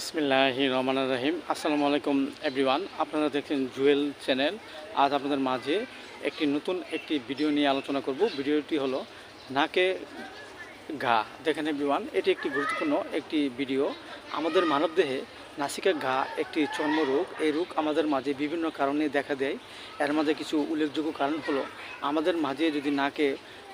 বিসমিল্লাহ রহমান রাহিম। আসসালামু আলাইকুম, এভরিওয়ান। আপনারা দেখছেন জুয়েল চ্যানেল। আজ আপনাদের মাঝে একটি নতুন একটি ভিডিও নিয়ে আলোচনা করব। ভিডিওটি হলো নাকে ঘা। দেখেন এভরিওয়ান, এটি একটি গুরুত্বপূর্ণ একটি ভিডিও। আমাদের মানবদেহে নাসিকা ঘা একটি চর্মরোগ। এই রোগ আমাদের মাঝে বিভিন্ন কারণে দেখা দেয়। এর মাঝে কিছু উল্লেখযোগ্য কারণ হলো, আমাদের মাঝে যদি নাকে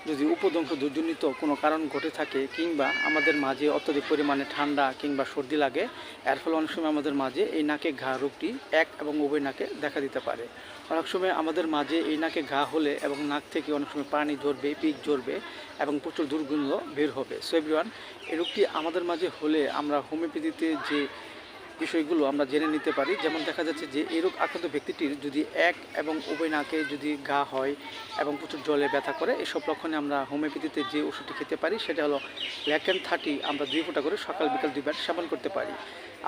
যদি উপদংশ দুর্জনিত কোনো কারণ ঘটে থাকে কিংবা আমাদের মাঝে অত্যধিক পরিমাণে ঠান্ডা কিংবা সর্দি লাগে, এর ফলে অনেক সময় আমাদের মাঝে এই নাকে ঘা রোগটি এক এবং উভয় নাকে দেখা দিতে পারে। অনেক সময় আমাদের মাঝে এই নাকে ঘা হলে এবং নাক থেকে অনেক সময় পানি ঝরবে, পিক ঝরবে এবং প্রচুর দুর্গন্ধ বের হবে। সো এই রোগটি আমাদের মাঝে হলে আমরা হোমিওপ্যাথিতে যে বিষয়গুলো আমরা জেনে নিতে পারি। যেমন দেখা যাচ্ছে যে এই রোগ আক্রান্ত ব্যক্তিটির যদি এক এবং উভয় নাকে যদি ঘা হয় এবং প্রচুর জলে ব্যথা করে, এসব লক্ষণে আমরা হোমিওপ্যাথিতে যে ওষুধটি খেতে পারি, সেটা হলো ল্যাকেন থার্টি আমরা দুই ফোঁটা করে সকাল বিকাল দুইবার সেবন করতে পারি।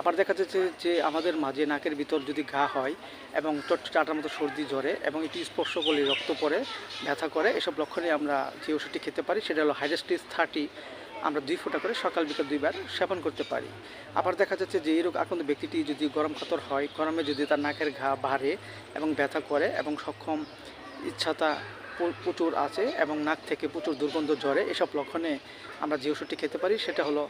আবার দেখা যাচ্ছে যে আমাদের মাঝে নাকের ভিতর যদি ঘা হয় এবং চটচটাটার মতো সর্দি জ্বরে এবং এটি স্পর্শ করলে রক্ত পড়ে, ব্যথা করে, এসব লক্ষণে আমরা যে ওষুধটি খেতে পারি, সেটা হলো হাইড্রাস্টিস থার্টি আমরা দুই ফোঁটা করে সকাল বিকাল দুইবার সেবন করতে পারি। আবার দেখা যাচ্ছে যে এই রোগ আক্রান্ত ব্যক্তিটি যদি গরম খাতর হয়, গরমে যদি তার নাকের ঘা বাড়ে এবং ব্যথা করে এবং সক্ষম ইচ্ছাতা প্রচুর আছে এবং নাক থেকে প্রচুর দুর্গন্ধ জ্বরে এসব লক্ষণে আমরা যে ওষুধটি খেতে পারি, সেটা হলো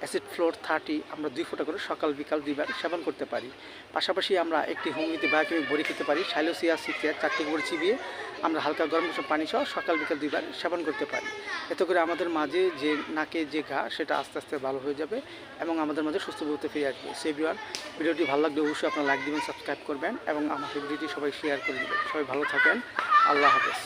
অ্যাসিড ফ্লোর থার্টি আমরা দুই ফোঁটা করে সকাল, বিকাল দুইবার সেবন করতে পারি। পাশাপাশি আমরা একটি হোমিওপ্যাথি বায়োকেমিক বড়ি খেতে পারি, সাইলোসিয়া সিক্সের চারটি বড়ি চিবিয়ে আমরা হালকা গরম কিছু পানি সহ সকাল, বিকাল দুইবার সেবন করতে পারি। এতে করে আমাদের মাঝে যে নাকে যে ঘা, সেটা আস্তে আস্তে ভালো হয়ে যাবে এবং আমাদের মাঝে সুস্থ বলতে ফিরে আসবে। সেই বিয়ার ভিডিওটি ভালো লাগলে অবশ্যই আপনারা লাইক দিবেন সাবস্ক্রাইব করবেন এবং আমার ভিডিওটি সবাই শেয়ার করে দেবেন। সবাই ভালো থাকেন। আল্লাহ হাফেজ।